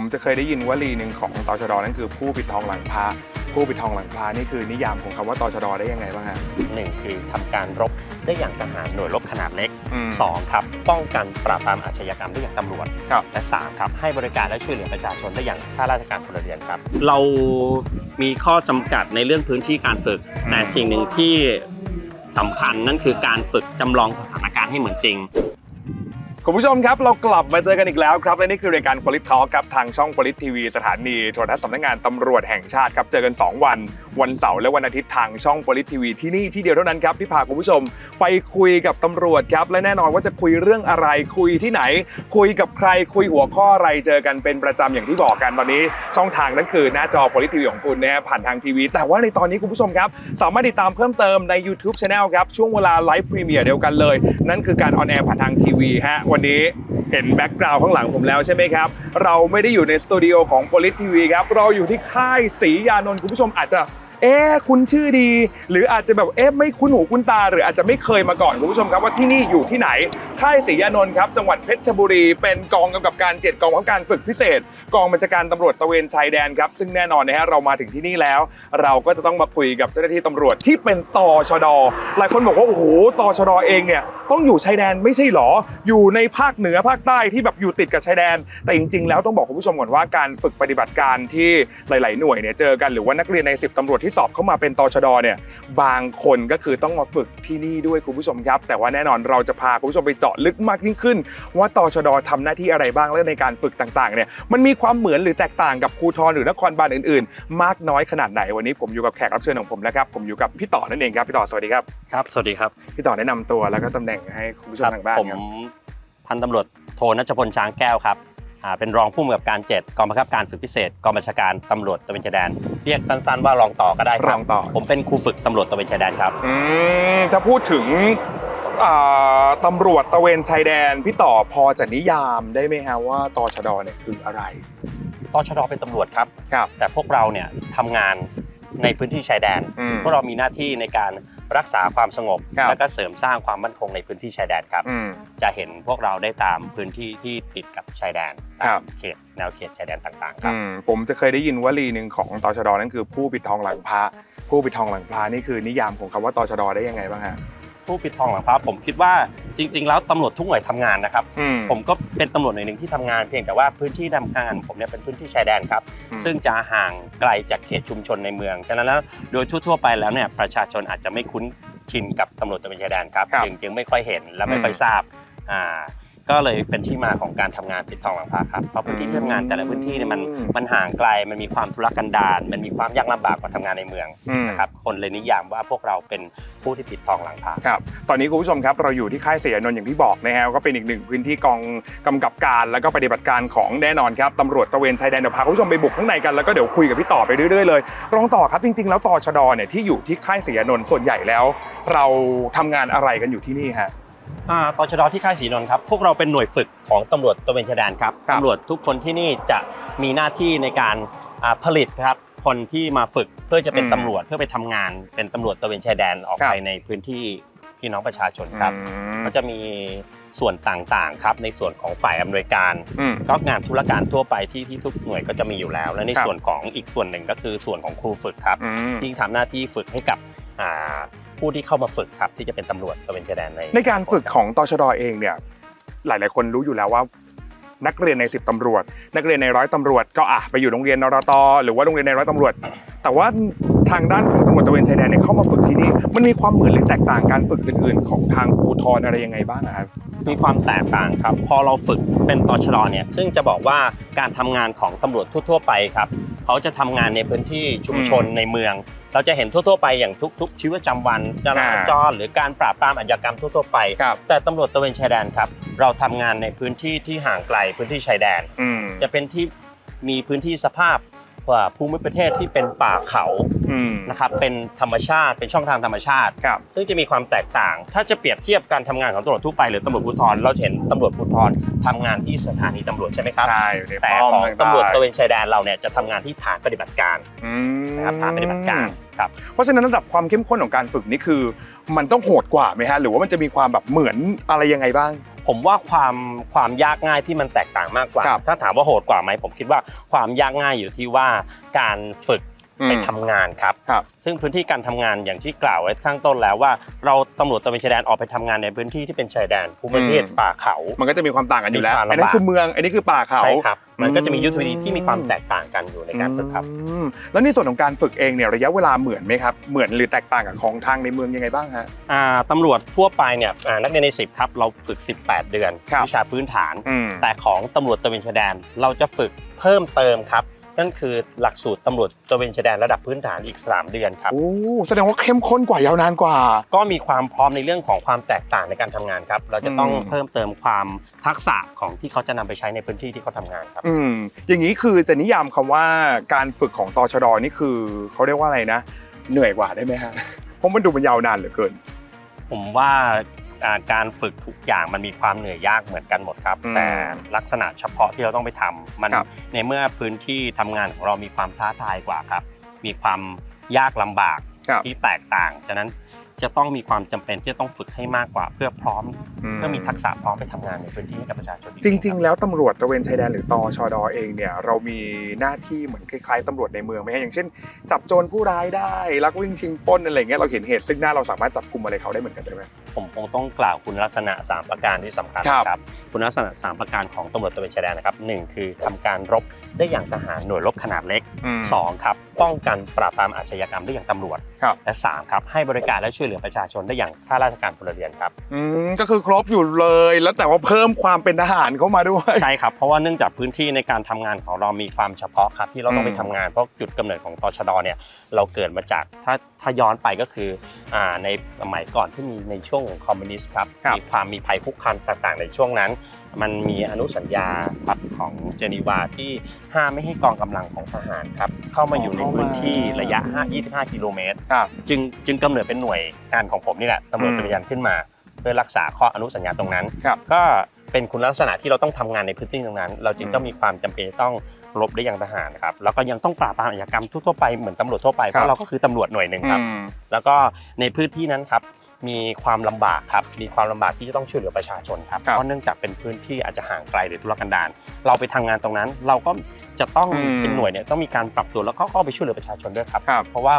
ผมจะเคยได้ยินวลีหนึ่งของตชดนั่นคือผู้ปิดทองหลังพระผู้ปิดทองหลังพระนี่คือนิยามของคำว่าตชดได้ยังไงบ้างฮะหนึ่งคือทำการรบได้อย่างทหารหน่วยรบขนาดเล็กมสองครับ ป้องกันปราบปรามอาชญากรรมได้อย่างตำรวจครับและสามครับให้บริการและช่วยเหลือประชาชนได้อย่างข้าราชการพลเรือนครับ เรามีข้อจำกัดในเรื่องพื้นที่การฝึก แต่สิ่งหนึ่งที่สำคัญนั่นคือการฝึกจำลองสถานการณ์ให้เหมือนจริง คุณผู้ชมครับ เรากลับมาเจอกันอีกแล้วครับ และนี่คือรายการ p o l i t Talk ครับ ทางช่อง p o l i t TV สถานีโทรทัศน์สำนักงานตำรวจแห่งชาติครับ เจอกัน 2 วัน วันเสาร์และวันอาทิตย์ทางช่อง p o l i t TV ที่นี่ที่เดียวเท่านั้นครับ ที่พาคุณผู้ชมไปคุยกับตำรวจครับ และแน่นอนว่าจะคุยเรื่องอะไรคุยที่ไหน คุยกับใครคุยหัวข้ออะไรเจอกันเป็นประจำอย่างที่บอกกันตอนนี้ ช่องทางนั้นคือหน้าจอ p o l i t TV ของคุณนะฮะผ่านทางทีวี แต่ว่าในตอนนี้คุณผู้ชมครับสามารถติดตามเพิ่มเติมใน YouTube Channel ครับช่วงเวลาไลฟ์พรีเมียร์เดียวกันเลย นั่นคือการออนแอร์ผ่านทางทีวีฮะวันนี้เห็นแบ็กกราวด์ข้างหลังผมแล้วใช่ไหมครับ เราไม่ได้อยู่ในสตูดิโอของ p o l i t TV ครับ เราอยู่ที่ค่ายศรียานนท์คุณผู้ชมอาจจะ เอ๊คุณชื่อดี หรืออาจจะแบบเอ๊ะไม่คุ้นหูคุ้นตา หรืออาจจะไม่เคยมาก่อนคุณผู้ชมครับว่าที่นี่อยู่ที่ไหนค่ายศรียานนท์ครับจังหวัดเพชรบุรี เป็นกองกำกับการเจ็ดกองของการฝึกพิเศษ กองบัญชาการตำรวจตะเวนชายแดนครับซึ่งแน่นอนนะฮะเรามาถึงที่นี่แล้ว เราก็จะต้องมาคุยกับเจ้าหน้าที่ตำรวจที่เป็นตชดหลายคนบอกว่าโอ้โหตชดเองเนี่ยต้องอยู่ชายแดนไม่ใช่หรอ อยู่ในภาคเหนือภาคใต้ที่แบบอยู่ติดกับชายแดน แต่จริง ๆ แล้วต้องบอกคุณผู้ชมก่อนว่าการฝึกปฏิบัติการที่หลาย ๆ หน่วยเนี่ยเจอกันหรือว่านักเรียนใน10ตำรวจที่สอบเข้ามาเป็นตชดเนี่ยบางคนก็คือต้องมาฝึกที่นี่ด้วยคุณผู้ชมครับ แต่ว่าแน่นอนเราจะพาคุณผู้ชมไปเจาะลึกมากยิ่งขึ้น ว่าตชดทำหน้าที่อะไรบ้างและในการฝึกต่างๆเนี่ยมันมีความเหมือนหรือแตกต่างกับภูธรหรือนครบาลอื่นๆ มากน้อยขนาดไหนวันนี้ผมอยู่กับแขกรับเชิญของผมแล้วครับผมอยู่กับพี่ต่อนั่นเองครับพี่ต่อสวัสดีครับครับสวัสดีครับพี่ต่อแนะนำตัวแล้วก็ตำแหน่งให้คุณผู้ชมทางบ้านผมครับพันตำรวจโทนัชพลช้างแก้วครับอ่า เป็นรองผู้กำกับการเจ็ดกองบังคับการฝึกพิเศษกองบัญชาการตำรวจตระเวนชายแดน เรียกสั้นๆว่ารองต่อก็ได้ครรัอบงต่อ ผมเป็นครูฝึกตำรวจตระเวนชายแดนครับ อืมถ้าพูดถึงอ่าตำรวจตระเวนชายแดนพี่ต่อพอจะนิยามได้ไหมฮะว่าตชดเนี่ยคืออะไร ตชดเป็นตำรวจครับ ครับ แต่พวกเราเนี่ยทำงานในพื้นที่ชายแดน อืม พวกเรามีหน้าที่ในการ รักษาความสงบ ครับ และก็เสริมสร้างความมั่นคงในพื้นที่ชายแดนครับ อืม จะเห็นพวกเราได้ตามพื้นที่ที่ติดกับชายแดนครับตามเขตแนวเขตชายแดนต่างๆ ครับ อืมผมจะเคยได้ยินวลีหนึ่งของตชดนั่นคือผู้ปิดทองหลังพระผู้ปิดทองหลังพระนี่คือนิยามของคำว่าตชดได้ยังไงบ้างฮะ ผู้ปิดทองหลังพระผมคิดว่าจริง ๆ แล้วตำรวจทุกหน่วยทำงานนะครับ อืม ผมก็เป็นตำรวจหน่วยหนึ่งที่ทำงานเพียงแต่ว่าพื้นที่ทำงานผมเนี่ยเป็นพื้นที่ชายแดนครับ อืม ซึ่งจะห่างไกลจากเขตชุมชนในเมืองฉะนั้นแล้วโดยทั่วๆไปแล้วเนี่ยประชาชนอาจจะไม่คุ้นชินกับตำรวจตระเวนชายแดนครับครับ จึงจึงไม่ค่อยเห็นและไม่อืมค่อยทราบอ่า ก็เลยเป็นที่มาของการทำงานปิดทองหลังพระครับเพราะพื้นที่ที่ทำงานแต่ละพื้นที่เนี่ยมันอืม มันห่างไกลมันมีความทุรกันดารมันมีความยากลำบากกว่าทำงานในเมืองอืม นะครับคนเลยนิยามว่าพวกเราเป็นผู้ที่ปิดทองหลังพระ ครับตอนนี้คุณผู้ชมครับเราอยู่ที่ค่ายเสียนนท์อย่างที่บอกนะฮะก็เป็นอีกหนึ่งพื้นที่กองกำกับการแล้วก็ปฏิบัติการของแน่นอนครับตำรวจตระเวนชายแดนเดี๋ยวพาคุณผู้ชมไปบุกข้างในกันแล้วก็เดี๋ยวคุยกับพี่ต่อไปเรื่อยๆเลยรองต่อครับจริงๆ แล้วตชดเนี่ยที่อยู่ที่ค่ายเสียนนท์ส่วนใหญ่แล้ว เราทำงานอะไรกันอยู่ที่นี่ฮะอ่า ตชดที่ค่ายศรีนนท์ครับ พวกเราเป็นหน่วยฝึกของตำรวจตระเวนชายแดนครับครับตำรวจทุกคนที่นี่จะมีหน้าที่ในการอ่าผลิตครับคนที่มาฝึกเพื่อจะเป็นอืมตำรวจเพื่อไปทำงานเป็นตำรวจตระเวนชายแดนออกครับไปในพื้นที่พี่น้องประชาชนครับอืมก็จะมีส่วนต่างๆครับ ในส่วนของฝ่ายอำนวยการอืมก็งานธุรการทั่วไปที่ที่ทุกหน่วยก็จะมีอยู่แล้ว และในครับส่วนของอีกส่วนหนึ่งก็คือส่วนของครูฝึกครับอืมที่ทำหน้าที่ฝึกให้กับอ่า ผู้ที่เข้ามาฝึกครับที่จะเป็นตำรวจตระเวนชายแดนในในการฝึกของตชดเองเนี่ยหลาย ๆ คนรู้อยู่แล้วว่า นักเรียนในสิบตำรวจ นักเรียนในร้อยตำรวจก็อะไปอยู่โรงเรียนนรตหรือว่าโรงเรียนในร้อยตำรวจ แต่ว่าทางด้านของตำรวจตระเวนชายแดนเนี่ยเข้ามาฝึกที่นี่มันมีความเหมือนหรือแตกต่างการฝึกอื่น ๆ ของทางภูธรอะไรยังไงบ้างอะครับมีความแตกต่างครับ พอเราฝึกเป็นตชดเนี่ยซึ่งจะบอกว่าการทำงานของตำรวจทั่ว ๆ ไปครับเขาจะทำงานในพื้นที่ชุมชนอืมในเมือง เราจะเห็นทั่วๆไปอย่างทุก ๆ ชีวิตประจำวันจราจรหรือการปราบปรามอาชญากรรมทั่วๆไป ครับ แต่ตำรวจตระเวนชายแดนครับ เราทำงานในพื้นที่ที่ห่างไกลพื้นที่ชายแดน อืม จะเป็นที่มีพื้นที่สภาพ ว่าภูมิประเทศที่เป็นป่าเขาอืมนะครับเป็นธรรมชาติเป็นช่องทางธรรมชาติครับซึ่งจะมีความแตกต่าง ถ้าจะเปรียบเทียบการทำงานของตำรวจทั่วไปหรือตำรวจภูธรเราจะเห็นตำรวจภูธรทำงานที่สถานีตำรวจใช่ไหมครับใช่อยู่ในแต่ป้อมของต่างๆตำรวจตระเวนชายแดนเราเนี่ยจะทำงานที่ฐานปฏิบัติการอืมนะครับฐานปฏิบัติการครับเพราะฉะนั้นระดับความเข้มข้นของการฝึกนี่คือ มันต้องโหดกว่าไหมฮะหรือว่ามันจะมีความแบบเหมือนอะไรยังไงบ้าง ผมว่าความความยากง่ายที่มันแตกต่างมากกว่า ครับ ถ้าถามว่าโหดกว่าไหมผมคิดว่าความยากง่ายอยู่ที่ว่าการฝึก ไปทำงานครับครับ ซึ่งพื้นที่การทำงานอย่างที่กล่าวไว้ข้างต้นแล้วว่า เราตำรวจตระเวนชายแดนออกไปทำงานในพื้นที่ที่เป็นชายแดนภูมิประเทศอืมป่าเขา มันก็จะมีความต่างกันอยู่แล้วมีความลำบากอันนั้นคือเมือง อันนี้คือป่าเขา ใช่ครับ มันก็จะมีอืมยุทธวิธีที่มีความแตกต่างกันอยู่ในการฝึกครับอืมแล้วในส่วนของการฝึกเองเนี่ยระยะเวลาเหมือนไหมครับ เหมือนหรือแตกต่างกับของทางในเมืองยังไงบ้างฮะอ่าตำรวจทั่วไปเนี่ยอ่านักเรียนใน 10 ครับเราฝึก 18 เดือนครับวิชาพื้นฐานอืมแต่ของตำรวจตระเวนชายแดนเราจะฝึกเพิ่มเติมครับ นั่นคือหลักสูตรตำรวจตระเวนชายแดนระดับพื้นฐานอีก 3 เดือนครับ โอ้แสดงว่าเข้มข้นกว่ายาวนานกว่า ก็มีความพร้อมในเรื่องของความแตกต่างในการทำงานครับ เราจะต้องอืม เพิ่มเติมความทักษะของที่เขาจะนำไปใช้ในพื้นที่ที่เขาทำงานครับ อืมอย่างนี้คือจะนิยามคำว่าการฝึกของตชดนี่คือเขาเรียกว่าอะไรนะ เหนื่อยกว่าได้ไหมฮะ เพราะมันดูมันยาวนานเหลือเกิน ผมว่าอ่า การฝึกทุกอย่างมันมีความเหนื่อยยากเหมือนกันหมดครับอืมแต่ลักษณะเฉพาะที่เราต้องไปทำมันครับในเมื่อพื้นที่ทำงานของเรามีความท้าทายกว่าครับ มีความยากลำบากครับที่แตกต่างฉะนั้น จะต้องมีความจำเป็นที่จะต้องฝึกให้มากกว่า เพื่อพร้อมเพื่อมีทักษะพร้อมไปทำงานในพื้นที่ให้กับประชาชนจริง ๆ แล้วตำรวจตระเวนชายแดนหรือตชดเองเนี่ยเรามีหน้าที่เหมือนคล้ายๆตำรวจในเมืองไหมฮะอย่างเช่น จับโจรผู้ร้ายได้ลักวิ่งชิงปล้นอะไรเงี้ยเราเห็นเหตุซึ่งหน้าเราสามารถจับกลุ่มอะไรเขาได้เหมือนกันได้ไหมผมคงต้องกล่าวคุณลักษณะ 3 ประการที่สำคัญครับนะครับคุณลักษณะ 3 ประการของตำรวจตระเวนชายแดนนะครับหนึ่งคือทำการรบ ได้อย่างทหารหน่วยรบขนาดเล็กมสองครับป้องกันปราบปรามอาชญากรรมได้อย่างตำรวจครับและสามครับให้บริการและช่วยเหลือประชาชนได้อย่างข้าราชการพลเรือนครับอืมก็คือครบอยู่เลยแล้วแต่ว่าเพิ่มความเป็นทหารเข้ามาด้วยใช่ครับเพราะว่าเนื่องจากพื้นที่ในการทำงานของเรามีความเฉพาะครับที่เราต้องไปอืมทำงานเพราะจุดกำเนิดของตชดเนี่ยเราเกิดมาจากถ้าถ้าย้อนไปก็คืออ่าในสมัยก่อนที่มีในช่วงของคอมมิวนิสต์ครับครับมีความมีภัยคุกคามต่างๆ ในช่วงนั้นมันมีอนุสัญญาครับของเจนีวาที่ห้ามไม่ให้กองกำลังของทหารครับเข้ามาอยู่ในพื้นที่ระยะ 5 25 กิโลเมตรครับจึงจึงกำเนิดเป็นหน่วยงานของผมนี่แหละตำรวจอืมตระเวนขึ้นมา เพื่อรักษาข้ออนุสัญญาตรงนั้นครับก็เป็นคุณลักษณะที่เราต้องทำงานในพื้นที่ตรงนั้น เราจึงอืมต้องมีความจำเป็นต้องรบได้อย่างทหารนะครับแล้วก็ยังต้องปราบปรามอาชญากรรมทั่วๆไปเหมือนตำรวจทั่วไปเพครับราะเราก็คือตำรวจหน่วยหนึ่งครับอืมแล้วก็ในพื้นที่นั้นครับ มีความลำบากครับ มีความลำบากที่จะต้องช่วยเหลือประชาชนครับครับ เพราะเนื่องจากเป็นพื้นที่อาจจะห่างไกลหรือทุรกันดารเราไปทำงานตรงนั้น เราก็จะต้องอืมเป็นหน่วยเนี่ยต้องมีการปรับตัวแล้วก็เข้าไปช่วยเหลือประชาชนด้วยครับครับเพราะว่า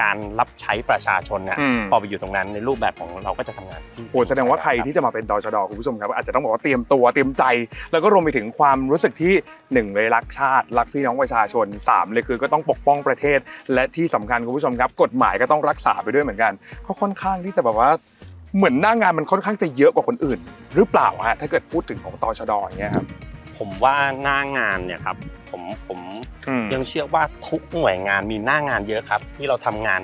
การรับใช้ประชาชนเนี่ยอืม พอไปอยู่ตรงนั้นในรูปแบบของเราก็จะทำงานที่โอ้แสดงว่าใครที่จะมาเป็นดชดคุณผู้ชมครับ อาจจะต้องบอกว่าเตรียมตัวเตรียมใจ แล้วก็รวมไปถึงความรู้สึกที่หนึ่งเลยรักชาติ รักพี่น้องประชาชนสามเลยคือก็ต้องปกป้องประเทศ และที่สำคัญคุณผู้ชมครับ กฎหมายก็ต้องรักษาไปด้วยเหมือนกันเขาค่อนข้างที่จะแบบว่าเหมือนหน้างานมันค่อนข้างจะเยอะกว่าคนอื่น หรือเปล่าฮะถ้าเกิดพูดถึงของตชดอย่างเงี้ยครับ ผมว่าหน้างานเนี่ยครับผมผมอืม ยังเชื่อว่าทุกหน่วยงานมีหน้างานเยอะครับ ที่เราทำงาน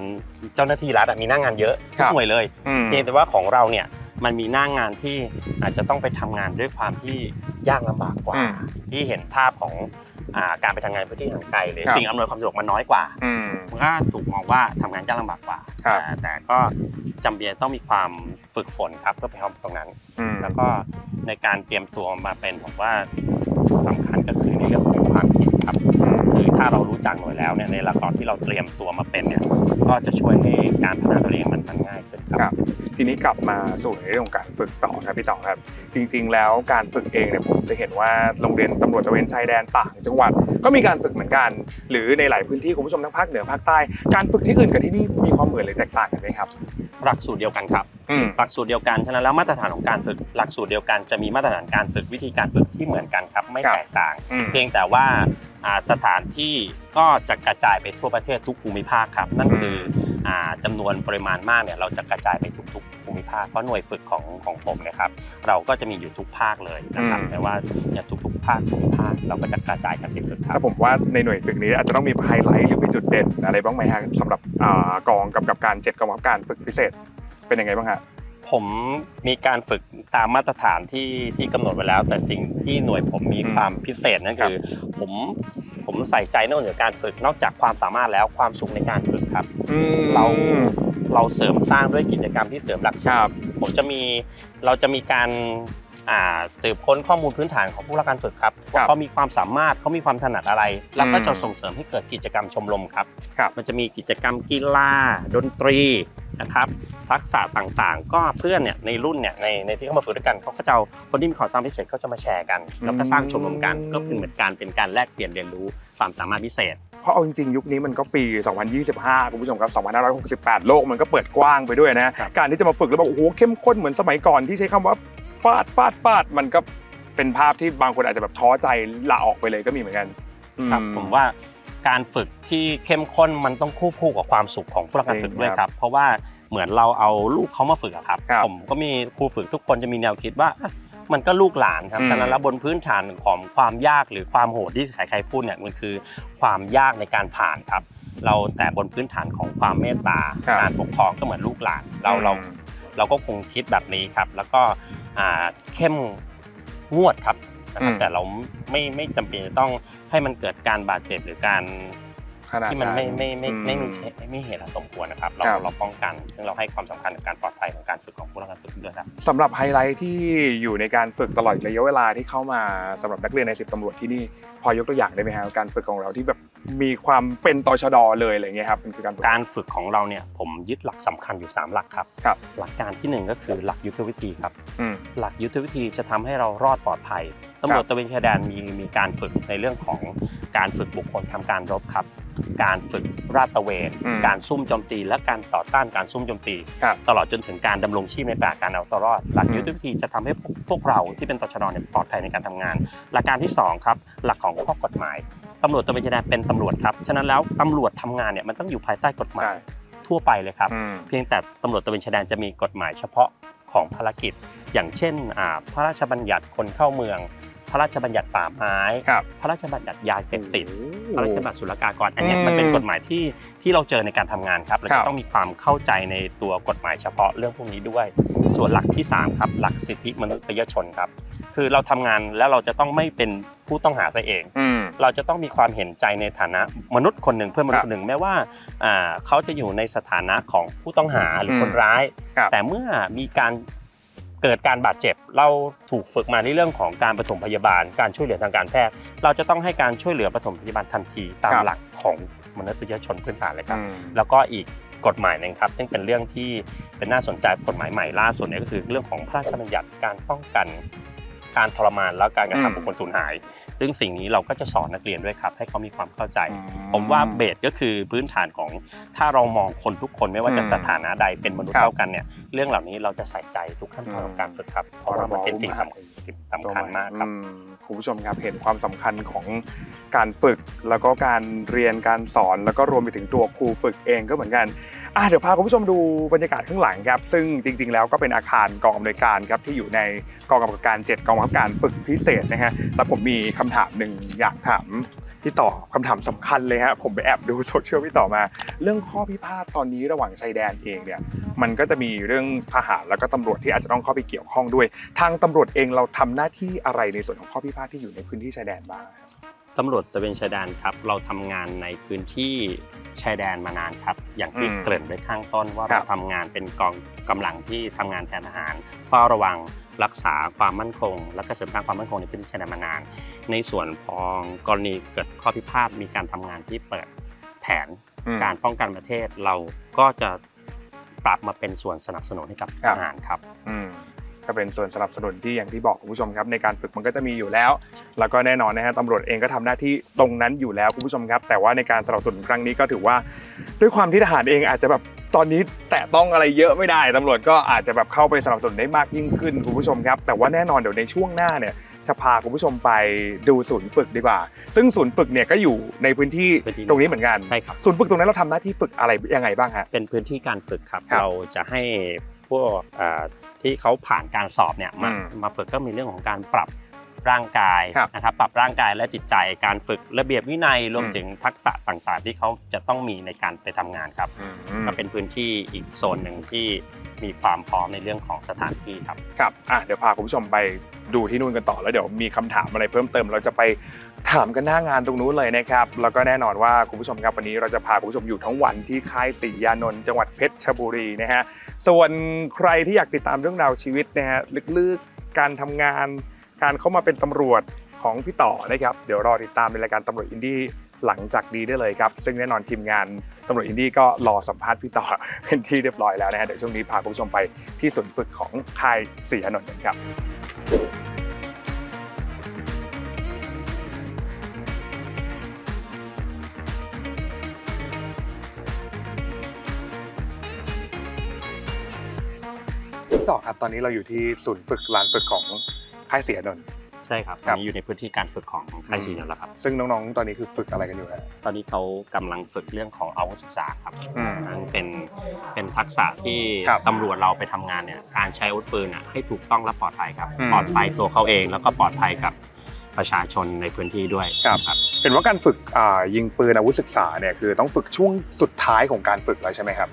เจ้าหน้าที่รัฐอะมีหน้างานเยอะคทุรักบ หน่วยเลย อืม เพียงแต่ว่าของเราเนี่ยมันมีหน้างานที่อาจจะต้องไปทำงานด้วยความที่ยากลำบากกว่า อืมที่เห็นภาพของอ่าการไปทำงานพื้นที่ห่างไกลหรือครับ สิ่งอำนวยความสะดวกมันน้อยกว่าอืม มันก็ถูกมองว่าทำงานยากลำบากกว่าครับ แต่แต่ก็จำเป็นต้องมีความฝึกฝนครับเพื่อไปทำตรงนั้น อืม แล้วก็ในการเตรียมตัวมาเป็นผมว่า สำคัญก็คือในเรื่องของความคิดครับคือถ้าเรารู้จักหน่วยแล้วเนี่ยในละครที่เราเตรียมตัวมาเป็นเนี่ยก็จะช่วยให้การพัฒนาตัวเองมันมันง่ายขึ้นคครัรับบทีนี้กลับมาสู่ในเรื่องของการฝึกต่อครับพี่ต่อครับ จริง ๆ แล้วการฝึกเองเนี่ยผมจะเห็นว่าโรงเรียนตำรวจตระเวนชายแดนต่างจังหวัด ก็มีการฝึกเหมือนกัน หรือในหลายพื้นที่คุณผู้ชมทั้งภาคเหนือภาคใต้ การฝึกที่อื่นกับที่นี่มีความเหมือนหรือแตกต่างกันไหมครับ หลักสูตรเดียวกันครับอืม หลักสูตรเดียวกันฉะนั้นแล้วมาตรฐานของการฝึกหลักสูตรเดียวกันจะมีมาตรฐานการฝึกวิธีการฝึกที่เหมือนกันครับไม่ครับแตกต่างอืมเพียงแต่ว่าอ่าสถานที่ก็จะกระจายไปทั่วประเทศทุกภูมิภาคครับ นั่นคืออ่าจำนวนปริมาณมากเนี่ยเราจะกระจายไปทุกๆภูมิภาคเพราะหน่วยฝึกของของผมเนะครับเราก็จะมีอยู่ทุกภาคเลยนะครับอืมแต่ว่าอย่างทุกๆภาคภูมิภาคเราก็จะกระจายกันไปฝึกครัถ้าบผมว่าในหน่วยฝึกนี้อาจจะต้องมีไฮไลท์หรือมีจุดเด่นอะไรบ้างไหมฮะสำหรับอ่ากองกำกับการเจ็ดกองกำกับการฝึกพิเศษ เป็นยังไงบ้างฮะผมมีการฝึกตามมาตรฐานที่ที่กำหนดไว้แล้ว แต่สิ่งที่หน่วยผมมีอืมความพิเศษนั่นคือ ผมผมใส่ใจนอกเหนือการฝึกนอกจากความสามารถแล้วความสุขในการฝึกครับอืมเราเราเสริมสร้างด้วยกิจกรรมที่เสริมหลักคสูตรับรผมจะมีเราจะมีการอ่าสืบค้นข้อมูลพื้นฐานของผู้รับการฝึกครับครัว่าบเขามีความสามารถเขามีความถนัดอะไร แล้วก็อืมจะส่งเสริมให้เกิดกิจกรรมชมรมครับครับมันจะมีกิจกรรมกีฬาดนตรี นะครับทักษะต่างๆ ก็เพื่อนเนี่ยในรุ่นเนี่ยในในที่เขามาฝึกด้วยกันเขาก็จะเอาคนที่มีความสามารถพิเศษเขาจะมาแชร์กัน แล้วก็สร้างชมรมกันอืมก็เป็นเหมือนการเป็นการแลกเปลี่ยนเรียนรู้ความสามารถพิเศษเพราะเอาจริงๆ ยุคนี้มันก็ปี 2025 คุณผู้ชมครับ 2568 โลกมันก็เปิดกว้างไปด้วยนะครับการที่จะมาฝึกแล้วบอกโอ้โหเข้มข้นเหมือนสมัยก่อนที่ใช้คำว่าฟาดฟาดฟาดมันก็เป็นภาพที่บางคนอาจจะแบบท้อใจลาออกไปเลยก็มีเหมือนกันครับอืผมว่า การฝึกที่เข้มข้นมันต้องคู่คู่กับความสุขของผู้รับการฝึกด้วยครับ เพราะว่าเหมือนเราเอาลูกเขามาฝึกอะครับครับ ผมก็มีครูฝึกทุกคนจะมีแนวคิดว่าอะมันก็ลูกหลานครับอืมฉะนั้นแล้วบนพื้นฐานของความยากหรือความโหดที่ใครๆพูดเนี่ยมันคือความยากในการผ่านครับ เราแต่บนพื้นฐานของความเมตตาครับการปกครองก็เหมือนลูกหลานเราเราอืมเราก็คงคิดแบบนี้ครับ แล้วก็อ่าเข้มงวดครับ นะครับอืม แต่เราไม่ไม่จำเป็นจะต้องให้มันเกิดการบาดเจ็บหรือการขนาด ที่มันไม่ไม่ไม่อืไม่มีเหตุไม่มีเหตุอันสมควรนะครับ เราครับ เราป้องกันซึ่งเราให้ความสำคัญกับการปลอดภัยของการฝึกของผู้รับการฝึกด้วยครับ สำหรับไฮไลท์ที่อยู่ในการฝึกตลอดระยะเวลาที่เข้ามาสำหรับนักเรียนในสิบตำรวจที่นี่พอยกตัวอย่างได้ไหมครับการฝึกของเราที่แบบมีความเป็นตชดเลยอะไรเงี้ยครับมันคือการฝึก การฝึกของเราเนี่ยผมยึดหลักสำคัญอยู่ 3 หลักครับ ครับ หลักการที่หนึ่งก็คือหลักยุทธวิธีครับ อืม หลักยุทธวิธีจะทำให้เรารอดปลอดภัย ตำรวจตระเวนชายแดนมีมีการฝึกในเรื่องของการฝึกบุคคลทำการรบครับ การฝึกราดตระเวนอืมการซุ่มโจมตี และการต่อต้านการซุ่มโจมตีครับตลอดจนถึงการดำรงชีพในป่าการเอาตัวรอด หลักอืมยุทธวิธีจะทำให้พวกพวกเราที่เป็นตชดเนี่ยปลอดภัยในการทำงาน หลักการที่สองครับหลักของข้อกฎหมายตำรวจตระเวนชายแดนเป็นตำรวจครับฉะนั้นแล้วตำรวจทำงานเนี่ยมันต้องอยู่ภายใต้กฎหมายใช่ทั่วไปเลยครับอืมเพียงแต่ตำรวจตระเวนชายแดนจะมีกฎหมายเฉพาะของภารกิจ อย่างเช่นอ่าพระราชบัญญัติคนเข้าเมือง พระราชบัญญัติป่าไม้ ครับ พระราชบัญญัติยาเสพติดพโอ้ระราโหชบัญญัติศุลกากร อันเนี้ยอืมมันเป็นกฎหมายที่ที่เราเจอในการทำงานครับเราครัจะบ ต้องมีความเข้าใจในตัวกฎหมายเฉพาะเรื่องพวกนี้ด้วย ส่วนหลักที่สามครับหลักสิทธิมนุษยชนครับ คือเราทำงานแล้วเราจะต้องไม่เป็นผู้ต้องหาตัวเอง อืม เราจะต้องมีความเห็นใจในฐานะมนุษย์คนหนึ่งเพื่อนมนุษครัย์บคนหนึ่งแม้ว่าอ่าเขาจะอยู่ในสถานะของผู้ต้องหาหรืออมคนร้าย ครับแต่เมื่อมีการ เกิดการบาดเจ็บ เราถูกฝึกมาในเรื่องของการปฐมพยาบาล การช่วยเหลือทางการแพทย์ เราจะต้องให้การช่วยเหลือปฐมพยาบาลทันทีตามครับหลักของมนุษยชนพื้นฐานเลยครับอืมแล้วก็อีกกฎหมายหนึ่งครับซึ่งเป็นเรื่องที่เป็นน่าสนใจกฎหมายใหม่ล่าสุดเนี่ยก็คือเรื่องของพระราชบัญญัติการป้องกันการทรมานและการกระอืมทำบุคคลสูญหาย ซึ่งสิ่งนี้เราก็จะสอนนักเรียนด้วยครับ ให้เขามีความเข้าใจอืผมว่าเบสก็คือพื้นฐานของถ้าเรามองคนทุกคนไม่ว่าจะอืมสถานะใดเป็นมนุษครัย์บเท่ากันเนี่ยเรื่องเหล่านี้เราจะใส่ใจทุกขั้นตอนอืมของการฝึกครับเพราะว่ามันเป็นสิ่งสำคัญสิ่งสำคัญมากครับอืมคุณผู้ชมครับเห็นความสำคัญของการฝึกแล้วก็การเรียนการสอนแล้วก็รวมไปถึงตัวครูฝึกเองก็เหมือนกัน อะเดี๋ยวพาคุณผู้ชมดูบรรยากาศข้างหลังครับซึ่งจริง ๆ แล้วก็เป็นอาคารกองอำนวยการครับที่อยู่ในกองกำกับการ 7 กองกำกับการฝึกพิเศษนะฮะแต่ผมมีคำถามหนึ่งอยากถามพี่ต่อคำถามสำคัญเลยฮะผมไปแอบดูโซเชียลพี่ต่อมา เรื่องข้อพิพาทตอนนี้ระหว่างชายแดนเองเนี่ยมันก็จะมีเรื่องทหารแล้วก็ตำรวจที่อาจจะต้องเข้าไปเกี่ยวข้องด้วย ทางตำรวจเองเราทำหน้าที่อะไรในส่วนของข้อพิพาทที่อยู่ในพื้นที่ชายแดนบ้าง ตำรวจตระเวนชายแดนครับ เราทำงานในพื้นที่ชายแดนมานานครับ อย่างที่อืมเกริ่นไว้ข้างต้นว่าครัเราบทำงานเป็นกองกำลังที่ทำงานแทนทหารเฝ้าระวังรักษาความมั่นคง และก็เสริมสร้างความมั่นคงในพื้นที่ชายแดนมานาน ในส่วนของกรณีเกิดข้อพิพาทมีการทำงานที่เปิดแผน อืม การป้องกันประเทศเราก็จะปรับมาเป็นส่วนสนับสนุนให้กับครัทบหารครับ อืม ก็เป็นส่วนสนับสนุนที่อย่างที่บอกคุณผู้ชมครับในการฝึกมันก็จะมีอยู่แล้ว แล้วก็แน่นอนนะฮะตำรวจเองก็ทำหน้าที่ตรงนั้นอยู่แล้วคุณผู้ชมครับ แต่ว่าในการสนับสนุนครั้งนี้ก็ถือว่า ด้วยความที่ทหารเองอาจจะแบบตอนนี้แตะต้องอะไรเยอะไม่ได้ตำรวจก็อาจจะแบบเข้าไปสนับสนุนได้มากยิ่งขึ้นคุณผู้ชมครับ แต่ว่าแน่นอนเดี๋ยวในช่วงหน้าเนี่ยจะพาคุณผู้ชมไปดูศูนย์ฝึกดีกว่า ซึ่งศูนย์ฝึกเนี่ยก็อยู่ในพื้นที่พื้นที่ตรงนี้เหมือนกันใช่ครับศูนย์ฝึกตรงนั้นเราทำหน้าที่ฝึกอะไรยังไงบ้างฮะเป็นพื้นที่การฝึกครับครับเราจะให้พวกเอ่อ ที่เขาผ่านการสอบเนี่ยมาอืมมาฝึกก็มีเรื่องของการปรับร่างกายครับนะครับปรับร่างกายและจิตใจการฝึกระเบียบวินัยรวมอืมถึงทักษะต่างๆ ที่เขาจะต้องมีในการไปทำงานครับอืมก็เป็นพื้นที่อีกโซนหนึ่งที่มีความพร้อมในเรื่องของสถานที่ครับครับอะเดี๋ยวพาคุณผู้ชมไปดูที่นู่นกันต่อแล้วเดี๋ยวมีคำถามอะไรเพิ่มเติมเราจะไป ถามกันหน้างานตรงนู้นเลยนะครับ แล้วก็แน่นอนว่าคุณผู้ชมครับวันนี้เราจะพาคุณผู้ชมอยู่ทั้งวันที่ค่ายศรียานนท์จังหวัดเพชรชบุรีนะฮะ ส่วนใครที่อยากติดตามเรื่องราวชีวิตนะฮะลึกๆการทำงาน การเข้ามาเป็นตำรวจของพี่ต่อนะครับ เดี๋ยวรอติดตามในรายการตำรวจอินดี้หลังจากนี้ได้เลยครับ ซึ่งแน่นอนทีมงานตำรวจอินดี้ก็รอสัมภาษณ์พี่ต่อเป็นที่เรียบร้อยแล้วนะฮะเดี๋ยวช่วงนี้พาคุณผู้ชมไปที่ศูนย์ฝึกของค่ายสีถนนกันครับ ต่อครับ ตอนนี้เราอยู่ที่ศูนย์ฝึกลานฝึกของค่ายเสียนนท์ ใช่ครับตครัอบ นนี้อยู่ในพื้นที่การฝึกของค่ายซีนนท์แล้วครับ ซึ่งน้องๆ ตอนนี้คือฝึกอะไรกันอยู่ฮะ ตอนนี้เขากำลังฝึกเรื่องของอาวุธศึกษาครับอืมนั่นเป็นเป็นทักษะที่ครับตำรวจเราไปทำงานเนี่ยการใช้อาวุธปืนอะให้ถูกต้องและปลอดภัยครับ อืมปลอดภัยตัวเขาเองแล้วก็ปลอดภัยกับประชาชนในพื้นที่ด้วยครับ ครับเห็นว่าการฝึกอ่ายิงปืนอาวุธศึกษาเนี่ยคือต้องฝึกช่วงสุดท้ายของการฝึกแล้วใช่ไหมครับ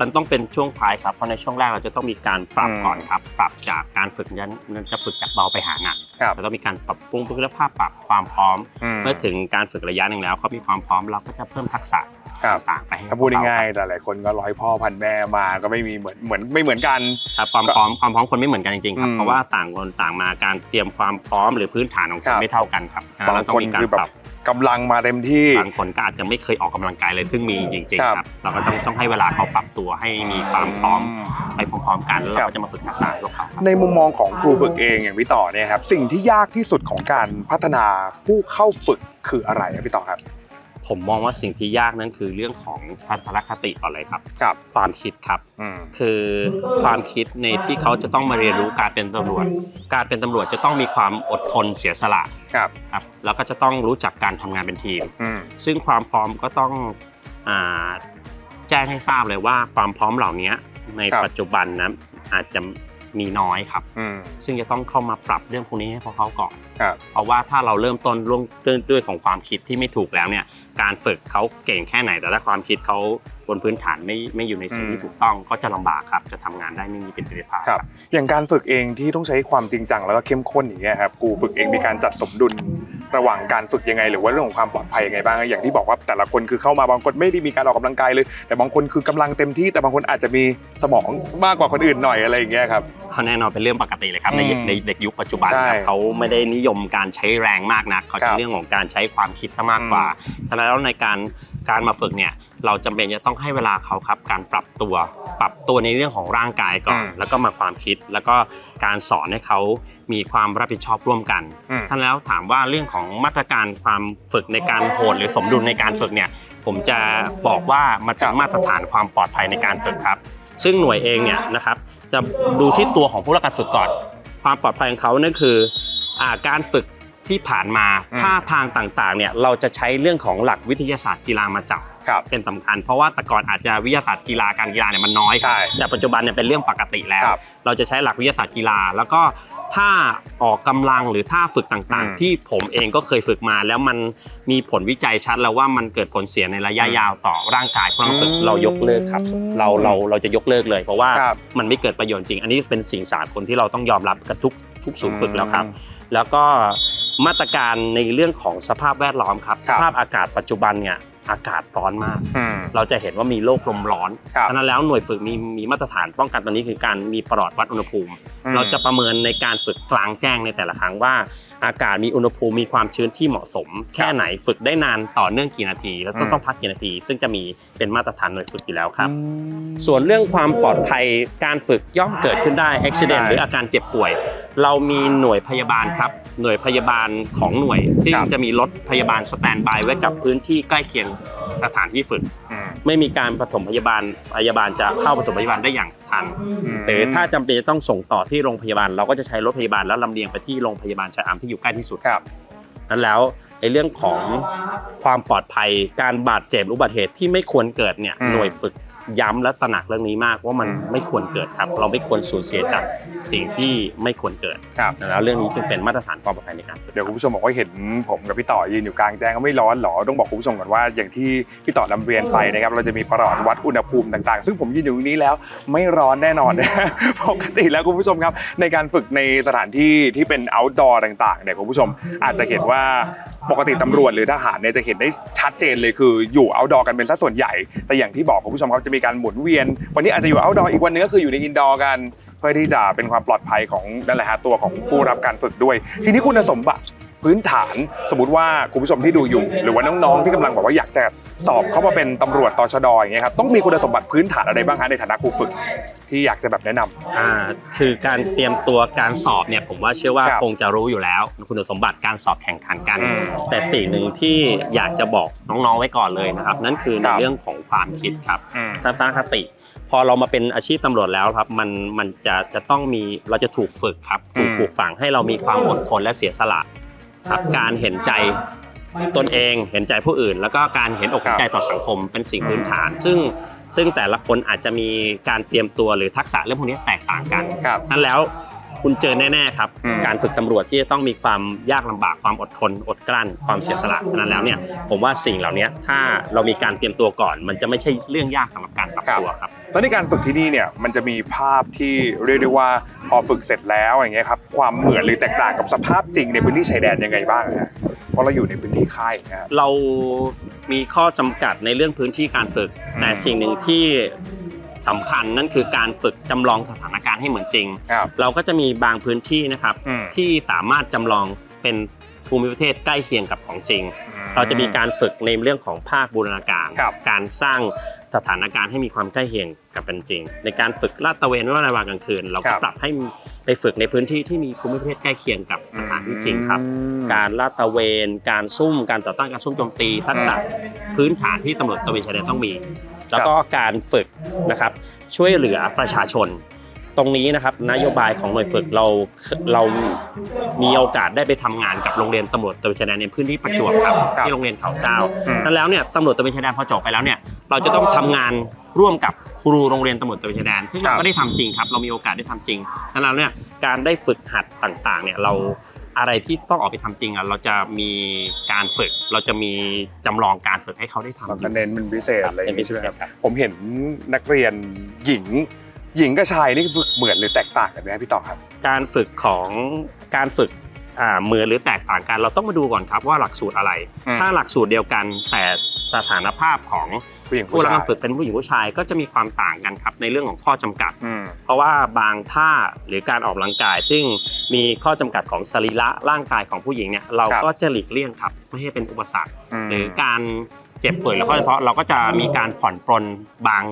มันต้องเป็นช่วงท้ายครับ เพราะในช่วงแรกเราจะต้องมีการปรับอืมก่อนครับ ปรับจากการฝึกนั้นนั้นจะฝึกจากเบาไปหาหนักครับเราต้องมีการปรับปรุงคุณภาพปรับความพร้อม เมื่อถึงการฝึกระยะหนึ่งแล้วเขามีความพร้อมเราก็จะเพิ่มทักษะครับต่างๆไปให้ถ้าพูดง่ายเขๆแต่หลายคนก็ร้อยพ่อพันแม่มาก็ไม่มีเหมือนเหมือนไม่เหมือนกันครับความพร้อมความพร้อมคนไม่เหมือนกันจริงๆครับอืมเพราะว่าต่างคนต่างมาการเตรียมความพร้อมหรือพื้นฐานของคครันบไม่เท่ากันครับบางเราต้อคนงมีการคือแบปบรับ กำลังมาเต็มที่ บางคนก็อาจจะไม่เคยออกกำลังกายเลยซึ่งมีจริงครับๆครับเราก็ต้องต้องให้เวลาเขาปรับตัวให้มีความพร้อมไปพร้อมๆกันแล้วครัเราบก็จะมาฝึกทักษะพวกเขาครับ ในมุมมองของครูฝึกเองอย่างพี่ต่อเนี่ยครับสิ่งที่ยากที่สุดของการพัฒนาผู้เข้าฝึกคืออะไรอะพี่ต่อครับ ผมมองว่าสิ่งที่ยากนั้นคือเรื่องของทัศนคติก่อนเลยครับครับความคิดครับอืมคือความคิดในที่เขาจะต้องมาเรียนรู้การเป็นตำรวจ การเป็นตำรวจจะต้องมีความอดทนเสียสละครับครับแล้วก็จะต้องรู้จักการทำงานเป็นทีมอืมซึ่งความพร้อมก็ต้องอาแจ้งให้ทราบเลยว่าความพร้อมเหล่านี้ในครับปัจจุบันนะอาจจะมีน้อยครับอืมซึ่งจะต้องเข้ามาปรับเรื่องพวกนี้ให้พวกเขาก่อนครับเพราะว่าถ้าเราเริ่มต้นร่วงด้วยด้วยของความคิดที่ไม่ถูกแล้วเนี่ย การฝึกเขาเก่งแค่ไหน แต่ถ้าความคิดเขาบนพื้นฐานไม่ไม่อยู่ในสิ่งอืมที่ถูกต้องก็จะลำบากครับ จะทำงานได้ไม่มีประสิทธิภาพครับอย่างการฝึกเองที่ต้องใช้ความจริงจังแล้วก็เข้มข้นอย่างเงี้ยครับครูฝึกเองมีการจัดสมดุล ระหว่างการฝึกยังไง หรือว่าเรื่องของความปลอดภัยยังไงบ้างอย่างที่บอกว่าแต่ละคนคือเข้ามาบางคนไม่ได้มีการออกกำลังกายเลย แต่บางคนคือกำลังเต็มที่ แต่บางคนอาจจะมีสมองมากกว่าคนอื่นหน่อยอะไรอย่างเงี้ยครับเขาแน่นอนเป็นเรื่องปกติเลยครับในอืมในเด็กยุคปัจจุบันใช่ครับเขาไม่ได้นิยมการใช้แรงมากนักเขาครัจะบเรื่องของการใช้ความคิดซะมากกว่าฉะนั้นแล้วในการการมาฝึกเนี่ยเราจำเป็นจะต้องให้เวลาเขาครับการปรับตัว ปรับตัวในเรื่องของร่างกายก่อนอืมแล้วก็มาความคิดแล้วก็การสอนให้เขา มีความรับผิดชอบร่วมกัน อืม ท่านแล้วถามว่าเรื่องของมาตรการความฝึกในการโหดหรือสมดุลในการฝึกเนี่ยผมจะบอกว่ามันเป็นมาตรฐานความปลอดภัยในการฝึกครับ ซึ่งหน่วยเองเนี่ยนะครับจะดูที่ตัวของผู้รับการฝึกก่อน ความปลอดภัยของเขานั่นคืออาการฝึกที่ผ่านมาอืม ท่าทางต่างๆเนี่ยเราจะใช้เรื่องของหลักวิทยาศาสตร์กีฬามาจับ ครับ เป็นสำคัญเพราะว่าแต่ก่อนอาจจะวิทยาศาสตร์กีฬาการกีฬาเนี่ยมันน้อยครับใช่แต่ปัจจุบันเนี่ยเป็นเรื่องปกติแล้ว ครับเราจะใช้หลักวิทยาศาสตร์กีฬา แล้วก็ ถ้าออกกำลังหรือท่าฝึกต่างอืมๆที่ผมเองก็เคยฝึกมา แล้วมันมีผลวิจัยชัดแล้วว่ามันเกิดผลเสียในระยะอืมยาวต่อร่างกายผู้รับฝึกอืมเรายกเลิกครับ เราเราเราจะยกเลิกเลย เพราะว่าครับมันไม่เกิดประโยชน์จริง อันนี้เป็นสิ่งสากลที่เราต้องยอมรับกับทุกทุกศูนย์ฝึกแล้วครับ แล้วก็มาตรการในเรื่องของสภาพแวดล้อมครับครัสบภาพอากาศปัจจุบันเนี่ย อากาศร้อนมาก อืม เราจะเห็นว่ามีโลกลมร้อนครับ ฉะนั้นแล้วหน่วยฝึกมีมีมาตรฐานป้องกันตัวนี้คือการมีปลอดวัดอุณหภูมิอืมเราจะประเมินในการฝึกกลางแจ้งในแต่ละครั้งว่า อากาศมีอุณหภูมิมีความชื้นที่เหมาะสม แค่ไหนฝึกได้นานต่อเนื่องกี่นาที แล้วก็อืมต้องพักกี่นาที ซึ่งจะมีเป็นมาตรฐานหน่วยฝึกอยู่แล้วครับอืมส่วนเรื่องความปลอดภัยการฝึกย่อมเกิดขึ้นได้อุบิเหตุใช่หรืออาการเจ็บป่วย เรามีหน่วยพยาบาลครับ หน่วยพยาบาลของหน่วยที่ครับจะมีรถพยาบาลสแตนด์บายไว้กับพื้นที่ใกล้เคียงสถานที่ฝึกอืม ไม่มีการปฐมพยาบาลพยาบาลจะเข้าปฐมพยาบาลได้อย่างทันหรือถ้าจำเป็นจะต้องส่งต่อที่โรงพยาบาล เราก็จะใช้รถพยาบาลแล้วลำเลียงไปที่โรงพยาบาลชะอำที่อยู่ใกล้ที่สุดครับนั้นแล้วในเรื่องของความปลอดภัยการบาดเจ็บหรืออุบัติเหตุที่ไม่ควรเกิดเนี่ยอืมหน่วยฝึก ย้ำและตระหนักเรื่องนี้มากว่ามันอืมไม่ควรเกิดครับ เราไม่ควรสูญเสียจากสิ่งที่ไม่ควรเกิดครับแล้วเรื่องนี้จึงเป็นมาตรฐานความปลอดภัยในการฝึกเดี๋ยวคุณผู้ชมบอกว่าเห็นผมกับพี่ต่อยืนอยู่กลางแจ้งก็ไม่ร้อนหรอต้องบอกคุณผู้ชมก่อนว่าอย่างที่พี่ต่อนำเรียนไปนะครับเราจะมีประหลอดวัดอุณหภูมิต่างๆ ซึ่งผมยืนอยู่ตรงนี้แล้วไม่ร้อนแน่นอนนะปกติแล้วคุณผู้ชมครับ ในการฝึกในสถานที่ที่เป็น outdoor ต่างๆเนี่ยคุณผู้ชมอาจจะเห็นว่า ปกติตำรวจหรือทหารเนี่ยจะเห็นได้ชัดเจนเลยคืออยู่ outdoor กันเป็นสัดส่วนใหญ่ แต่อย่างที่บอกคุณผู้ชมครับจะมีการหมุนเวียน วันนี้อาจจะอยู่ outdoor อีกวันนึงก็คืออยู่ใน indoor กัน เพื่อที่จะเป็นความปลอดภัยของนั่นแหละฮะตัวของผู้รับการฝึกด้วย ทีนี้คุณสมบัติ พื้นฐาน สมมติว่าคุณผู้ชมที่ดูอยู่ หรือว่าน้องๆที่กำลังบอกว่าอยากจะสอบเข้ามาเป็นตำรวจตชดอย่างเงี้ยครับต้องมีคุณสมบัติพื้นฐานอะไรบ้างฮะในฐานะครูฝึกที่อยากจะแบบแนะนำอ่าคือการเตรียมตัวการสอบเนี่ยผมว่าเชื่อว่าครับคงจะรู้อยู่แล้ว คุณสมบัติการสอบแข่งขันกันอืมแต่สิ่งหนึ่งที่อยากจะบอกน้องๆไว้ก่อนเลยนะครับนั่นคือในครับเรื่องของความคิดครับอืมทัศนคติพอเรามาเป็นอาชีพตำรวจแล้วครับมันมันจะจะต้องมีเราจะถูกฝึกครับถูกอืมปลูกฝังให้เรามีความอดทนและเสียสละ ครับการเห็นใจตนเองเห็นใจผู้อื่น แล้วก็การเห็นอกเห็นใจต่อสังคมเป็นสิ่งพื้นฐาน ซึ่งซึ่งแต่ละคนอาจจะมีการเตรียมตัวหรือทักษะเรื่องพวกนี้แตกต่างกันครับนั้นแล้ว คุณเจอแน่ๆครับ อืม การฝึกตำรวจที่จะต้องมีความยากลำบากความอดทน อดกลั้น ความเสียสละฉะนั้นแล้วเนี่ยผมว่าสิ่งเหล่านี้ถ้าเรามีการเตรียมตัวก่อน มันจะไม่ใช่เรื่องยากสำหรับการปรับตัวครับ แล้วในการฝึกที่นี่เนี่ยมันจะมีภาพที่เรียกได้ว่าพอฝึกเสร็จแล้วอย่างเงี้ยครับความเหมือนหรือแตกต่างกับสภาพจริงในพื้นที่ชายแดนยังไงบ้างฮะเพราะเราอยู่ในพื้นที่ค่ายอย่างเงี้ยครับ เรามีข้อจำกัดในเรื่องพื้นที่การฝึก อืมแต่สิ่งหนึ่งที่ สำคัญนั่นคือการฝึกจำลองสถานการณ์ให้เหมือนจริง ครับ เราก็จะมีบางพื้นที่นะครับ อืม ที่สามารถจำลองเป็นภูมิประเทศใกล้เคียงกับของจริง เราจะมีการฝึกในเรื่องของภาคบูรณาการ ครับ การสร้างสถานการณ์ให้มีความใกล้เคียงกับเป็นจริง ในการฝึกลาดตระเวนว่าในวันกลางคืน เราครัก็บปรับให้ไปฝึกในพื้นที่ที่มีภูมิประเทศใกล้เคียงกับสถานที่จริงครับอืมการลาดตระเวน การซุ่ม การต่อต้านการซุ่มโจมตีทักษะพื้นฐานที่ตำรวจตระเวนชายแดนต้องมี แล้วก็การฝึกนะครับช่วยเหลือประชาชน ตรงนี้นะครับนโยบายของหน่วยฝึกเราเรามีโอกาสได้ไปทำงานกับโรงเรียนตำรวจตระเวนชายแดนในพื้นที่ประจวบครับครับที่โรงเรียนเขาเจ้าอืมนั้นแล้วเนี่ยตำรวจตระเวนชายแดนพอจบไปแล้วเนี่ยเราจะต้องทำงานร่วมกับครูโรงเรียนตำรวจตระเวนชายแดนซึ่งเราก็ได้ทำจริงครับเรามีโอกาสได้ทำจริงนั้นแล้วเนี่ยการได้ฝึกหัดต่างๆเนี่ยเรา อะไรที่ต้องออกไปทำจริงอะเราจะมีการฝึก เราจะมีจำลองการฝึกให้เขาได้ทำเราก็เน้นเป็นพิเศษอะไรอย่างเป็นงี้พิใช่ไหมเศครัษบครับผมเห็นนักเรียนหญิง หญิงกับชายนี่ฝึกเหมือนหรือแตกต่างกันไหมครับพี่ต่อครับ การฝึกของการฝึกอ่าเหมือนหรือแตกต่างกัน เราต้องมาดูก่อนครับว่าหลักสูตรอะไรอืมถ้าหลักสูตรเดียวกันแต่ สถานภาพของผู้หญิงผู้ผู้รับชาย การฝึกเป็นผู้หญิงผู้ชายก็จะมีความต่างกันครับในเรื่องของข้อจำกัด อืม เพราะว่าบางท่าหรือการออกกำลังกายซึ่งมีข้อจำกัดของสรีระร่างกายของผู้หญิงเนี่ยเราครับ ก็จะหลีกเลี่ยงครับไม่ให้เป็นอุปสรรค ม หรือการเจ็บป่วยแล้วก็เฉพาะเราก็จะมีการผ่อนปรนบาง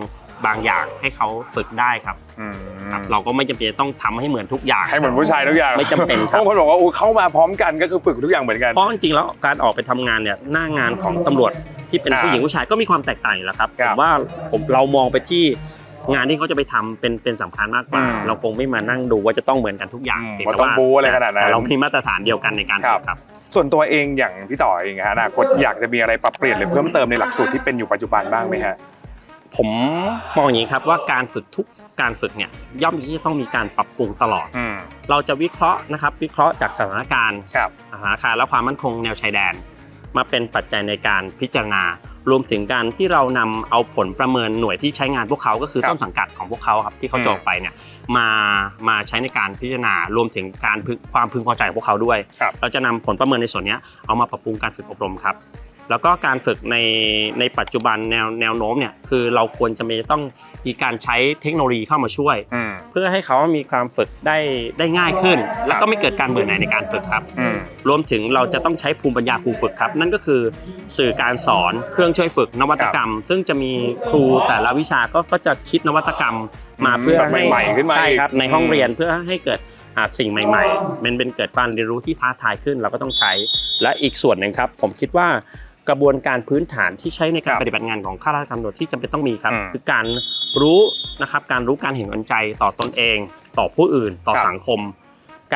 บางอย่างให้เขาฝึกได้ครับอืมครับ เราก็ไม่จำเป็นจะต้องทำให้เหมือนทุกอย่าง ให้เหมือนผู้ชายทุกอย่างไม่จำเป็นครับ บางคนบอกว่าอุ๊ยเข้ามาพร้อมกันก็คือฝึกทุกอย่างเหมือนกัน เพราะจริงๆแล้วการออกไปทำงานเนี่ยหน้างานของตำรวจที่เป็นอ่าผู้หญิงผู้ชายก็มีความแตกต่างอยู่แล้วครับครัผบมว่าผมเรามองไปที่งานที่เขาจะไปทำเป็นเป็นสำคัญมากกว่า อืมเราคงไม่มานั่งดูว่าจะต้องเหมือนกันทุกอย่างอืมเพียว่าต้องบู๊อะไรขนาดนั้นแต่เรามีมาตรฐานเดียวกันในการครับฝึกครับ ส่วนตัวเองอย่างพี่ต่อเองฮะอนาคตอยากจะมีอะไรปรับเปลี่ยนหรือเพิ่มเติมในหลักสูตรที่เป็นอยู่ปัจจุบันบ้างไหมฮะ ผมมองอย่างนี้ครับว่าการฝึกทุกการฝึกเนี่ยย่อมที่จะต้องมีการปรับปรุงตลอดอืมเราจะวิเคราะห์นะครับ วิเคราะห์จากสถานการณ์ครับสถานการณ์และความมั่นคงแนวชายแดน มาเป็นปัจจัยในการพิจารณารวมถึงการที่เรานำเอาผลประเมินหน่วยที่ใช้งานพวกเขาก็คือครับต้นสังกัดของพวกเขาครับที่เขาอืมจบไปเนี่ยมามาใช้ในการพิจารณารวมถึงการพึงความพึงพอใจของพวกเขาด้วยครับเราจะนำผลประเมินในส่วนเนี้ยเอามาปรับปรุงการฝึกอบรมครับ แล้วก็การฝึกในในปัจจุบันแนวแนวโน้มเนี่ยคือเราควรจะมีต้องมีการใช้เทคโนโลยีเข้ามาช่วย อืม เพื่อให้เขามีความฝึกได้ได้ง่ายขึ้น แล้วก็ไม่เกิดการเบื่อหน่ายในการฝึกครับ อืม รวมถึงเราจะต้องใช้ภูมิปัญญาครูฝึกครับ นั่นก็คือสื่อการสอนเครื่องช่วยฝึกนวัตกรรม ซึ่งจะมีครูแต่ละวิชาก็ก็จะคิดนวัตกรรมมาอืมเพื่อแบบให้ใหม่ๆขึ้นมาใช่ครับอีกในห้องอืม เรียนเพื่อให้เกิดอ่าสิ่งใหม่ๆมันเป็นเกิดการเรียนรู้ที่ท้าทายขึ้นเราก็ต้องใช้ และอีกส่วนหนึ่งครับ ผมคิดว่า กระบวนการพื้นฐานที่ใช้ในการปฏิบัติงานของข้าราชการตำรวจที่จำเป็นต้องมีครับอืมคือการรู้นะครับการรู้การเห็นอกเห็นใจต่อตนเอง ต่อผู้อื่น ต่อครับสังคม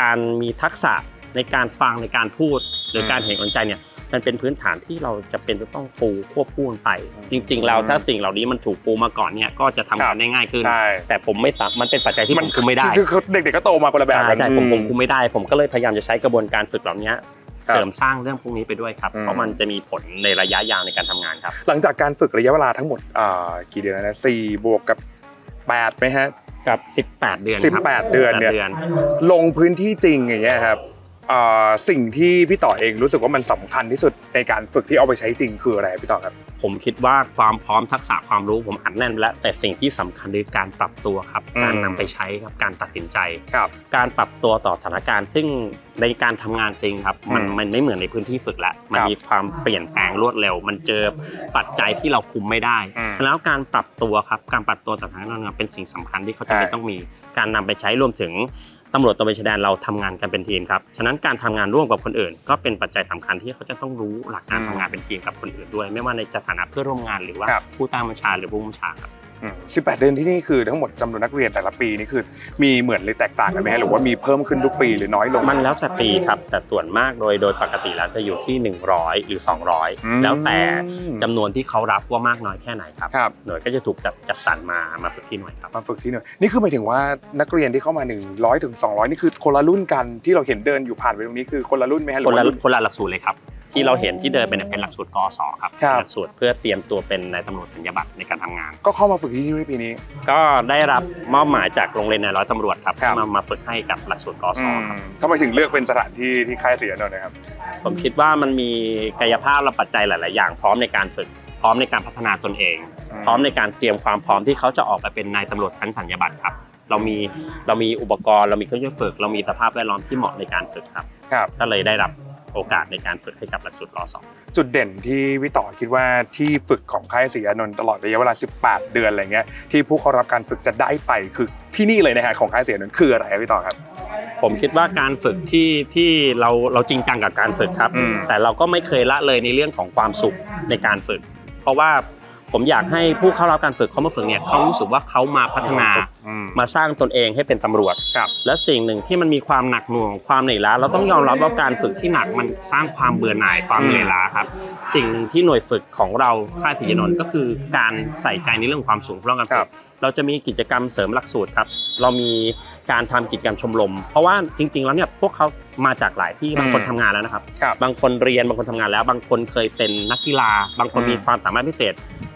การมีทักษะในการฟังในการพูด หรืออมการเห็นอกเห็นใจเนี่ยมันเป็นพื้นฐานที่เราจะเป็นจะต้องปูควบคู่กันไปอืมจริงๆแล้วถ้าสิ่งเหล่านี้มันถูกปูมาก่อนเนี่ยก็จะทำครังาบนได้ง่ายขึ้นใช่แต่ผมไม่สามมันเป็นปัจจัยที่ผมคุมไม่ได้คือคือเด็กๆก็โตมาคนละแบบใช่กันใช่ผมอืผมคุมไม่ได้ ผมก็เลยพยายามจะใช้กระบวนการฝึกเหล่านี้ครับ เสริมสร้างเรื่องพวกนี้ไปด้วยครับอืมเพราะมันจะมีผลในระยะยาวในการทำงานครับ หลังจากการฝึกระยะเวลาทั้งหมดอ่ากี่เดือนนะสี่บวกกับแปดไหมฮะกับ 18 เดือนครับ18 เดือนเนี่ยเดือนลงพื้นที่จริงอย่างเงี้ยครับเอ่อ สิ่งที่พี่ต่อเองรู้สึกว่ามันสำคัญที่สุดในการฝึกที่เอาไปใช้จริงคืออะไรพี่ต่อครับ ผมคิดว่าความพร้อมทักษะความรู้ผมอัดแน่นไปแล้วแต่สิ่งที่สำคัญคือการปรับตัวครับอืมการนำไปใช้ครับการตัดสินใจครับการปรับตัวต่อสถานการณ์ ซึ่งในการทำงานจริงครับ มันอืมมันไม่เหมือนในพื้นที่ฝึกแล้วมันครับมีความเปลี่ยนแปลงรวดเร็ว มันเจอปัจจัยที่เราคุมไม่ได้อืมแล้วการปรับตัวครับการปรับตัวต่อสถานการณ์เป็นสิ่งสำคัญที่เขาจะเป็นใช่ต้องมีการนำไปใช้รวมถึง ตำรวจตระเวนชายแดนเราทำงานกันเป็นทีมครับ ฉะนั้นการทำงานร่วมกับคนอื่น ก็เป็นปัจจัยสำคัญที่เขาจะต้องรู้หลักการทำงานเป็นทีมกับคนอื่นด้วย ไม่ว่าในสถานะเพื่อนร่วมงานหรือว่าครับผู้ใต้บัญชาหรือผู้บัญชาครับอืม 18 เดือนที่นี่คือทั้งหมดจำนวนนักเรียนแต่ละปีนี่คือ มีเหมือนหรือแตกต่างกันไหมฮะหรือว่ามีเพิ่มขึ้นทุกปีหรือน้อยลง มันแล้วแต่ปีครับ แต่ส่วนมากโดยโดยปกติแล้วจะอยู่ที่ 100 หรือ อืม200 แล้วแต่จำนวนที่เขารับว่ามากน้อยแค่ไหนครับครับ หน่วยก็จะถูกจัดจัดสรรมามาฝึกที่หน่วยครับ มาฝึกที่หน่วยนี่คือหมายถึงว่านักเรียนที่เข้ามา 100ถึง200 นี่คือคนละรุ่นกันที่เราเห็นเดินอยู่ผ่านไปตรงนี้คือคนละรุ่นไหมฮะหคนรือละว่ารุ่นคนละหลักสูตรเลยครับ ที่เราเห็นที่เดินเป็นเป็นหลักสูตรกศครับครับ เป็นหลักสูตรเพื่อเตรียมตัวเป็นนายตำรวจสัญญาบัตรในการทำงาน ก็เข้ามาฝึกที่นี่ปีนี้ ก็ได้รับมอบหมายจากโรงเรียนนายร้อยตำรวจครับครับ มามาฝึกให้กับหลักสูตรกศอืมครับ ทำไมถึงเลือกเป็นสถานที่ที่ค่ายเสียนนท์นะครับ ผมคิดว่ามันมีกายภาพและปัจจัยหลาย ๆ อย่าง พร้อมในการฝึก พร้อมในการพัฒนาตนเอง อืม พร้อมในการเตรียมความพร้อมที่เขาจะออกไปเป็นนายตำรวจชั้นสัญญาบัตรครับ เรามีเรามีอุปกรณ์เรามีเครื่องช่วยฝึก เรามีสภาพแวดล้อมที่เหมาะในการฝึกครับ ครับ ก็เลยได้รับ โอกาสในการฝึกให้กับหลักสูตรกศจุดเด่นที่พี่ต่อคิดว่าที่ฝึกของค่ายศรีอานนท์ตลอดระยะเวลา 18 เดือนอะไรเงี้ยที่ผู้เข้ารับการฝึกจะได้ไปคือที่นี่เลยนะฮะของค่ายศรีอานนท์คืออะไรครับพี่ต่อครับ ผมคิดว่าการฝึกที่ที่เราเราจริงจังกับการฝึกครับอืมแต่เราก็ไม่เคยละเลยในเรื่องของความสุขในการฝึก เพราะว่า ผมอยากให้ผู้เข้ารับการฝึกเขามาฝึกเนี่ยเขารู้สึกว่าเขามาพัฒนาอืมมาสร้างตนเองให้เป็นตำรวจครับและสิ่งหนึ่งที่มันมีความหนักหน่วงความเหนื่อยล้าเราต้องยอมรับว่าการฝึกที่หนักมันสร้างความเบื่อหน่ายความเหนื่อยล้าครับ สิ่งหนึ่งที่หน่วยฝึกของเราค่ายศิยนนท์ก็คือการใส่ใจในเรื่องความสูงเพราะการคฝึรักบเราจะมีกิจกรรมเสริมหลักสูตรครับ เรามี การทำกิจกรรมชมรม เพราะว่าจริง ๆ แล้วเนี่ยพวกเขามาจากหลายที่บางคนอืมทำงานแล้วนะครับครับ บางคนเรียนบางคนทำงานแล้ว บางคนเคยเป็นนักกีฬา บางคนอืมมีความสามารถพิเศษ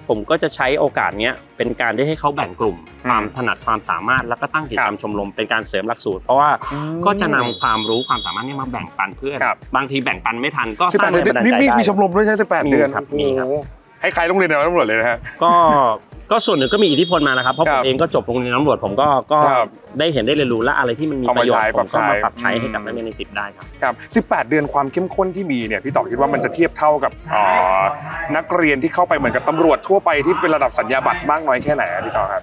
ผมก็จะใช้โอกาสเนี้ยเป็นการได้ให้เขาแบ่งกลุ่มอืมความถนัดความสามารถแล้วก็ตั้งกิจกรรมครับชมรมเป็นการเสริมหลักสูตร เพราะว่าอืมก็จะนำความรู้ความสามารถเนี้มาแบ่งปันเพื่อนครับบางทีแบ่งปันไม่ทันก็สร้าง18แรเดืองนบันดาลนี่ใจมีได้มีชมรมด้วยใช่ไหม18มีเดือนครับมีครับโอ้โหให้ใครโรงเรียนในตำรวจเลยนะฮะก็ ก็ส่วนหนึ่งก็มีอิทธิพลมานะครับเพราะคผรัมบเองก็จบโรงเรียนตำรวจผมก็ก็ครับได้เห็นได้เรียนรู้และอะไรที่มันมีเอาปมาระโยชใช้น์ผมก็มาปรับใช้อืมให้กับนักเรียนในสิบได้ครับ ครับ18 เดือนความเข้มข้นที่มีเนี่ยพี่ต่อคิดว่ามันจะเทียบเท่ากับเอ่อนักเรียนที่เข้าไปเหมือนกับตำรวจทั่วไปที่เป็นระดับสัญญาบัตรมากน้อยแค่ไหนอะพี่ต่อครับ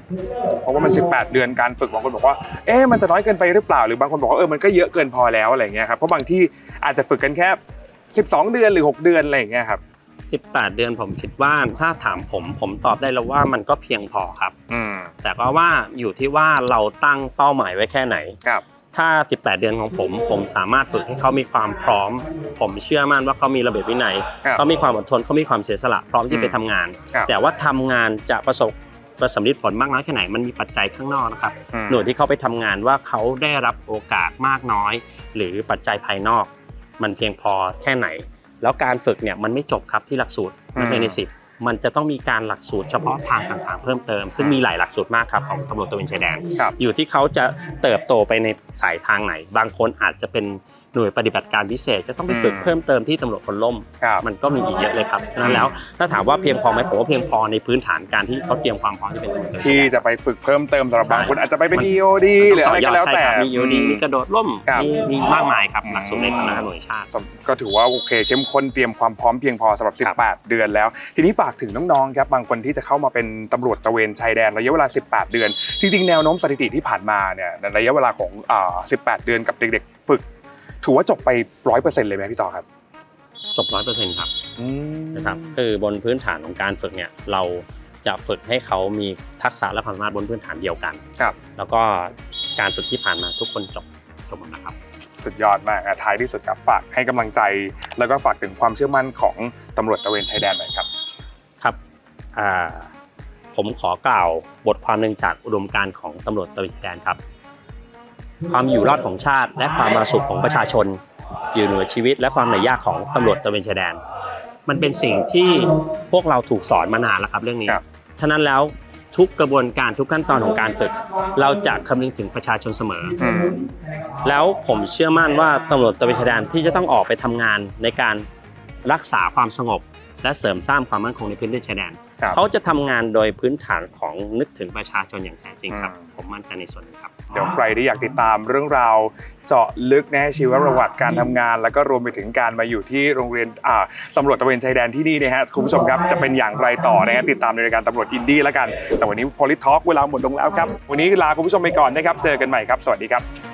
เพราะว่ามัน 18 เดือนการฝึกบางคนบอกว่าเอ๊ะมันจะน้อยเกินไปหรือเปล่าหรือบางคนบอกว่าเออมันก็เยอะเกินพอแล้วอะไรอย่างเงี้ยครับเพราะบางที่อาจจะฝึกกันแค่ 12 เดือนหรือ 6 เดือนอะไรอย่างเงี้ยครับ 18 เดือนผมคิดว่าถ้าถามผมผมตอบได้แล้วว่ามันก็เพียงพอครับ อืมแต่ก็ว่าอยู่ที่ว่าเราตั้งเป้าหมายไว้แค่ไหน ครับ ถ้า 18 เดือนของผม ผมสามารถฝึกให้เขามีความพร้อม ผมเชื่อมั่นว่าเขามีระเบียบวินัยครับเขามีความอดทนเขามีความเสียสละพร้อมที่อืมไปทำงาน ครับ แต่ว่าทำงานจะประสบประสำลิดผลมากน้อยแค่ไหนมันมีปัจจัยข้างนอกนะครับ อืม หน่วยที่เขาไปทำงานว่าเขาได้รับโอกาสมากน้อย หรือปัจจัยภายนอก มันเพียงพอแค่ไหน แล้วการฝึกเนี่ยมันไม่จบครับที่หลักสูตรนักเรียนในสิบมันจะต้องมีการหลักสูตรเฉพาะทางต่างๆเพิ่มเติม ซึ่งมีหลายหลักสูตรมากครับของตำรวจตระเวนชายแดนครับอยู่ที่เขาจะเติบโตไปในสายทางไหน บางคนอาจจะเป็นหน่วยปฏิบัติการพิเศษจะต้องไปฝึกอืมเพิ่มเติมที่ตำรวจพลล่มครับมันก็มีอีกเยอะเลยครับฉะนั้นแล้วถ้าถามว่าเพียงพอไหมผมว่าเพียงพอในพื้นฐานการที่เขาเตรียมความพร้อมที่เป็นตำรวจตระเวนชายแดนที่จะไปฝึกเพิ่มเติมสำหรับบางคนอาจจะไปเป็นมัน EOD หรืออะไรก็แล้วแต่ใช่ครับมียูดีอืมมีกระโดดร่มครับมีมีมากมายครับหลักสูตรในฐานะหน่วยชาติ ก็ถือว่าโอเคเข้มข้นเตรียมความพร้อมเพียงพอสำหรับครับ 18 เดือนแล้ว ทีนี้ฝากถึงน้องๆครับบางคนที่จะเข้ามาเป็นตำรวจตระเวนชายแดนระยะเวลา 18 เดือนจริงๆแนวโน้มสถิติที่ผ่านมาเนี่ยในระยะเวลาของอ่า18 เดือนกับเด็กๆ ฝึก ถือว่าจบไป100%เลยไหมพี่ต่อครับ จบร้อยเปอร์เซ็นต์ครับนะครับคือบนพื้นฐานของการฝึกเนี่ยเราจะฝึกให้เขามีทักษะและความสามารถบนพื้นฐานเดียวกันครับ แล้วก็การฝึกที่ผ่านมาทุกคนจบจบหมดนะครับ สุดยอดมากอะท้ายที่สุดครับฝากให้กำลังใจ แล้วก็ฝากถึงความเชื่อมั่นของตำรวจตระเวนชายแดนหน่อยครับครับอ่าผมขอกล่าวบทความหนึ่งจากอุดมการณ์ของตำรวจตระเวนชายแดนครับ ความอยู่รอดของชาติ และความมาสุขของประชาชน อยู่เหนือชีวิต และความเหนื่อยยากของตำรวจตระเวนชายแดน มันเป็นสิ่งที่พวกเราถูกสอนมานานแล้วครับเรื่องนี้ครับฉะนั้นแล้วทุกกระบวนการทุกขั้นตอนของการฝึก เราจะคำนึงถึงประชาชนเสมออืมแล้วผมเชื่อมั่นว่าตำรวจตระเวนชายแดนที่จะต้องออกไปทำงานในการรักษาความสงบ และเสริมสร้างความมั่นคงในพื้นที่ชายแดนครับเขาจะทำงานโดยพื้นฐานของนึกถึงประชาชนอย่างแท้จริงครับอืมผมมั่นใจในส่วนนี้ครับ เดี๋ยวใครที่อยากติดตามเรื่องราวเจาะลึกนะชีวประวัติการทำงาน แล้วก็รวมไปถึงการมาอยู่ที่โรงเรียนอ่าตำรวจตระเวนชายแดนที่นี่นะฮะคุณผู้ชมครับจะเป็นอย่างไรต่อนะฮะติดตามในรายการตำรวจอินดี้แล้วกัน แต่วันนี้พอลิทอล์กเวลาหมดลงแล้วครับ วันนี้ลาคุณผู้ชมไปก่อนนะครับ เจอกันใหม่ครับ สวัสดีครับ